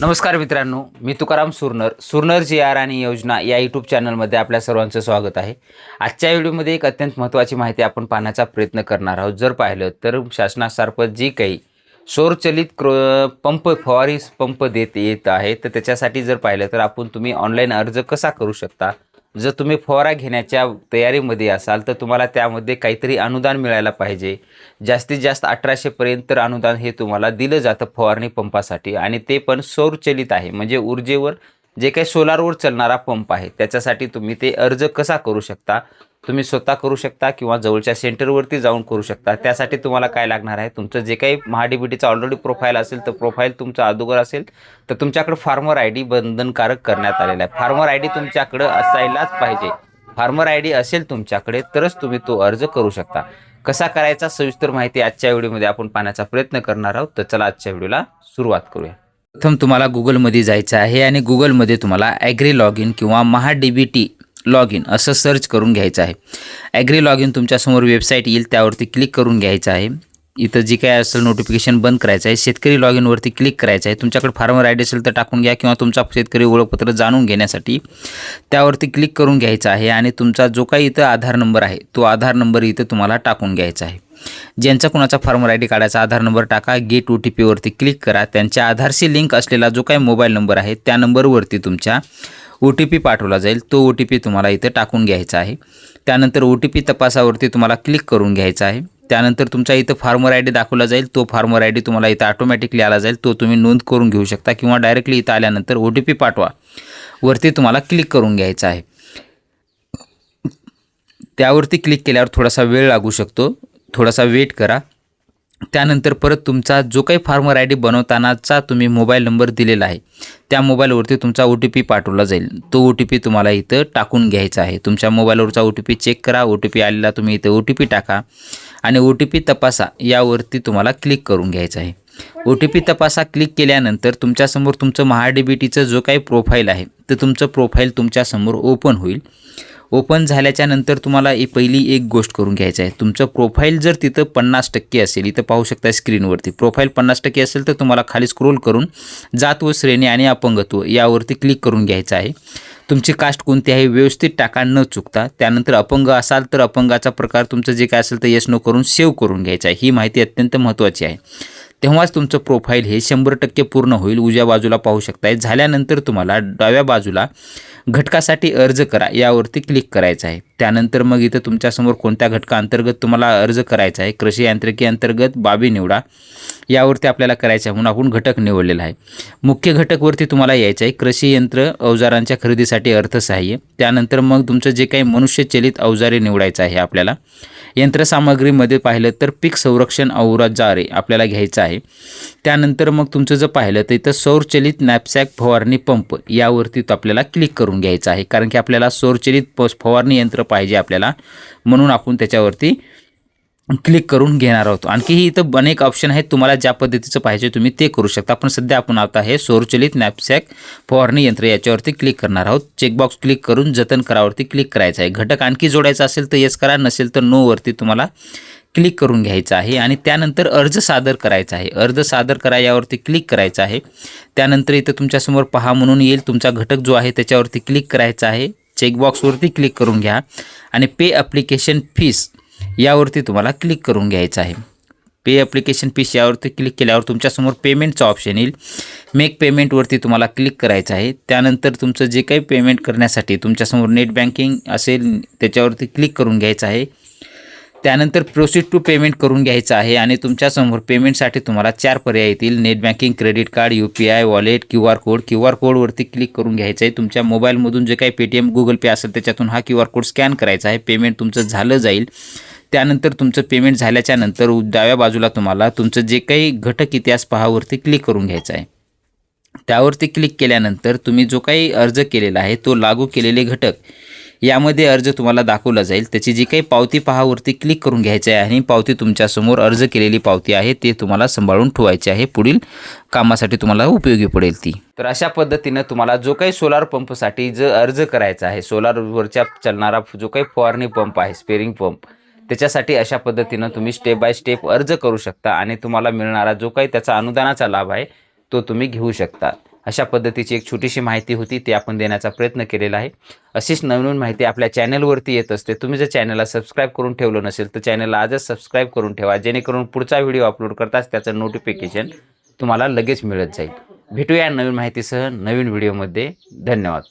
नमस्कार मित्रांनो मी तुकाराम सुरनर सुरनर जी आर आणि योजना या यूट्यूब चॅनलमध्ये आपल्या सर्वांचं स्वागत आहे. आजच्या व्हिडिओमध्ये एक अत्यंत महत्त्वाची माहिती आपण पाहण्याचा प्रयत्न करणार आहोत. जर पाहिलं तर शासनासारखं जी काही सौरचलित क्र पंप फवारी पंप देत येत आहे तर त्याच्यासाठी जर पाहिलं तर आपण तुम्ही ऑनलाईन अर्ज कसा करू शकता? जर तुम्ही फवारा घेण्याच्या तयारीमध्ये असाल तर तुम्हाला त्यामध्ये काहीतरी अनुदान मिळायला पाहिजे. जास्तीत जास्त अठराशेपर्यंत तर अनुदान हे तुम्हाला दिलं जातं फवारणी पंपासाठी. आणि ते पण सौरचलित आहे. म्हणजे ऊर्जेवर जे काही सोलारवर चालणारा पंप आहे त्याच्यासाठी तुम्ही ते अर्ज कसा करू शकता? तुम्ही स्वतः करू शकता किंवा जवळच्या सेंटरवरती जाऊन करू शकता? त्यासाठी तुम्हाला काय लागणार आहे? तुमचं जे काही महाडीबीटीचं ऑलरेडी प्रोफाईल असेल तर प्रोफाईल तुमचं अगोदर असेल तर तुमच्याकडे फार्मर आय डी बंधनकारक करण्यात आलेला आहे. फार्मर आय डी तुमच्याकडं असायलाच पाहिजे. फार्मर आय डी असेल तुमच्याकडे तरच तुम्ही तो अर्ज करू शकता. कसा करायचा? सविस्तर माहिती आजच्या व्हिडिओमध्ये आपण पाहण्याचा प्रयत्न करणार आहोत. तर चला आजच्या व्हिडिओला सुरुवात करूया. प्रथम तुम्हाला गुगलमध्ये जायचं आहे आणि गुगलमध्ये तुम्हाला ॲग्री लॉग इन किंवा Maha D B T log in असं सर्च करून घ्यायचं आहे. ॲग्री लॉग इन तुमच्यासमोर वेबसाईट येईल त्यावरती क्लिक करून घ्यायचं आहे. इथं जी काय असेल नोटिफिकेशन बंद करायचं आहे शेतकरी लॉग इनवरती क्लिक करायचं आहे. तुमच्याकडे फार्मर आय डी असेल तर टाकून घ्या किंवा तुमचा शेतकरी ओळखपत्र जाणून घेण्यासाठी त्यावरती क्लिक करून घ्यायचं आहे आणि तुमचा जो काही इथं आधार नंबर आहे तो आधार नंबर इथं तुम्हाला टाकून घ्यायचा आहे. ज्यांचा कुणाचा फार्मर आय डी काढायचा आधार नंबर टाका गेट ओ टी पीवरती क्लिक करा. त्यांच्या आधारशी लिंक असलेला जो काही मोबाईल नंबर आहे त्या नंबरवरती तुमच्या ओ टी पी पाठवला जाईल. तो ओ टी पी तुम्हाला इथं टाकून घ्यायचा आहे. त्यानंतर ओ टी पी तपासावरती तुम्हाला क्लिक करून घ्यायचा आहे. त्यानंतर तुमचा इथं फार्मर आय डी दाखवला जाईल. तो फार्मर आय डी तुम्हाला इथं ऑटोमॅटिकली आला जाईल. तो तुम्ही नोंद करून घेऊ शकता किंवा डायरेक्टली इथं आल्यानंतर ओ टी पी पाठवा. वरती तुम्हाला क्लिक करून घ्यायचं आहे. त्यावरती क्लिक केल्यावर थोडासा वेळ लागू शकतो. थोडासा वेट करा. त्यानंतर परत तुमचा जो काही फार्मर आय डी बनवतानाचा तुम्ही मोबाईल नंबर दिलेला आहे त्या मोबाईलवरती तुमचा ओ टी पी पाठवला जाईल. तो ओ टी पी तुम्हाला इथं टाकून घ्यायचा आहे. तुमच्या मोबाईलवरचा ओ टी पी चेक करा. ओ टी पी आलेला तुम्ही इथं ओ टी पी टाका आणि ओ टी पी तपासा. यावरती तुम्हाला क्लिक करून घ्यायचं आहे. ओ टी पी तपासा. क्लिक केल्यानंतर तुमच्यासमोर तुमचं महा डी बी टीचं जो काही प्रोफाईल आहे तर तुमचं प्रोफाईल तुमच्यासमोर ओपन होईल. ओपन झाल्याच्यानंतर तुम्हाला ही पहिली एक गोष्ट करून घ्यायचं आहे. तुमचं प्रोफाईल जर तिथं पन्नास टक्के असेल इथं पाहू शकता स्क्रीनवरती प्रोफाईल पन्नास टक्के असेल तर तुम्हाला खाली स्क्रोल करून जात व श्रेणी आणि अपंगत्व यावरती क्लिक करून घ्यायचं आहे. तुमची कास्ट कोणती आहे व्यवस्थित टाका न चुकता. त्यानंतर अपंग असाल तर अपंगाचा प्रकार तुमचं जे काय असेल तर येस नो करून सेव्ह करून घ्यायचा आहे. ही माहिती अत्यंत महत्त्वाची आहे. तेव्हाच तुमचं प्रोफाईल हे शंभर टक्के पूर्ण होईल. उजव्या बाजूला पाहू शकताय. झाल्यानंतर तुम्हाला डाव्या बाजूला घटकासाठी अर्ज करा. यावरती क्लिक करायचं आहे. त्यानंतर मग इथं तुमच्यासमोर कोणत्या घटकाअंतर्गत तुम्हाला अर्ज करायचा आहे? कृषी यांत्रिकी अंतर्गत बाबी निवडा. यावरती आपल्याला करायचं आहे म्हणून आपण घटक निवडलेला आहे. मुख्य घटकवरती तुम्हाला यायचं आहे. कृषी यंत्र अवजारांच्या खरेदीसाठी अर्थसहाय्य. त्यानंतर मग तुमचं जे काही मनुष्यचलित अवजारे निवडायचं आहे आपल्याला यंत्रसामग्रीमध्ये पाहिलं तर पीक संरक्षण अवजारे आपल्याला घ्यायचं आहे. त्यानंतर मग तुमचं जर पाहिलं तर इथं सौरचलित नॅपसॅक फवारणी पंप यावरती तो आपल्याला क्लिक करून घ्यायचं आहे. कारण की आपल्याला सौरचलित प फवारणी यंत्र पाहिजे आपल्याला. म्हणून आपण त्याच्यावरती क्लिक करून घेणार आहोत. आणखीही इथं अनेक ऑप्शन आहेत. तुम्हाला ज्या पद्धतीचं पाहिजे तुम्ही ते करू शकता. पण सध्या आपण आता हे सौरचलित नॅपसॅक फवारणी यंत्र. याच्यावरती क्लिक करणार आहोत. चेकबॉक्स क्लिक करून जतन करावरती क्लिक करायचं आहे. घटक आणखी जोडायचा असेल तर येस करा. नसेल तर नोवरती तुम्हाला क्लिक करून घ्यायचं आहे. आणि त्यानंतर अर्ज सादर करायचा आहे. अर्ज सादर करा यावरती क्लिक करायचं आहे. त्यानंतर इथं तुमच्यासमोर पहा म्हणून येईल. तुमचा घटक जो आहे त्याच्यावरती क्लिक करायचा आहे. चेकबॉक्सवरती क्लिक करून घ्या. आणि पे ॲप्लिकेशन फीस यावरती तुम्हाला क्लिक करून घ्यायचं आहे. पे ॲप्लिकेशन पीस यावरती क्लिक केल्यावर तुमच्यासमोर पेमेंटचा ऑप्शन येईल. मेक पेमेंटवरती तुम्हाला क्लिक करायचं आहे. त्यानंतर तुमचं जे काही पेमेंट करण्यासाठी तुमच्यासमोर नेट बँकिंग असेल त्याच्यावरती क्लिक करून घ्यायचं आहे. त्यानंतर प्रोसीड टू पेमेंट करून घ्यायचं आहे आणि तुमच्यासमोर पेमेंटसाठी तुम्हाला चार पर्याय येतील. Net banking credit card U P I wallet Q R code Q R कोडवरती click करून घ्यायचं आहे. तुमच्या मोबाईलमधून जे काही पेटीएम गुगल पे असेल त्याच्यातून हा क्यू आर कोड स्कॅन करायचा आहे. पेमेंट तुमचं झालं जाईल. त्यानंतर तुमचं पेमेंट झाल्याच्यानंतर डाव्या बाजूला तुम्हाला तुमचं जे काही घटक इतिहास पहावरती क्लिक करून घ्यायचं आहे. त्यावरती क्लिक केल्यानंतर तुम्ही जो काही अर्ज केलेला आहे तो लागू केलेले घटक यामध्ये अर्ज तुम्हाला दाखवला जाईल. त्याची जी काही पावती पहावरती क्लिक करून घ्यायची आहे आणि पावती तुमच्यासमोर अर्ज केलेली पावती आहे ते तुम्हाला सांभाळून ठेवायची आहे. पुढील कामासाठी तुम्हाला उपयोगी पडेल ती. तर अशा पद्धतीनं तुम्हाला जो काही सोलार पंपसाठी जो अर्ज करायचा आहे सोलारवरच्या चालणारा जो काही फवारणी पंप आहे स्पेरिंग पंप त्याच्यासाठी अशा पद्धतीनं तुम्ही स्टेप बाय स्टेप अर्ज करू शकता आणि तुम्हाला मिळणारा जो काही त्याचा अनुदानाचा लाभ आहे तो तुम्ही घेऊ शकता. अशा पद्धतीची एक छोटीशी माहिती होती ती आपण देण्याचा प्रयत्न केलेला आहे. अशीच नवीन माहिती आपल्या चॅनलवरती येत असते. तुम्ही जर चॅनलला सबस्क्राईब करून ठेवलं नसेल तर चॅनलला आजच सबस्क्राईब करून ठेवा. जेणेकरून पुढचा व्हिडिओ अपलोड करताच त्याचं नोटिफिकेशन तुम्हाला लगेच मिळत जाईल. भेटूया नवीन माहितीसह नवीन व्हिडिओमध्ये धन्यवाद.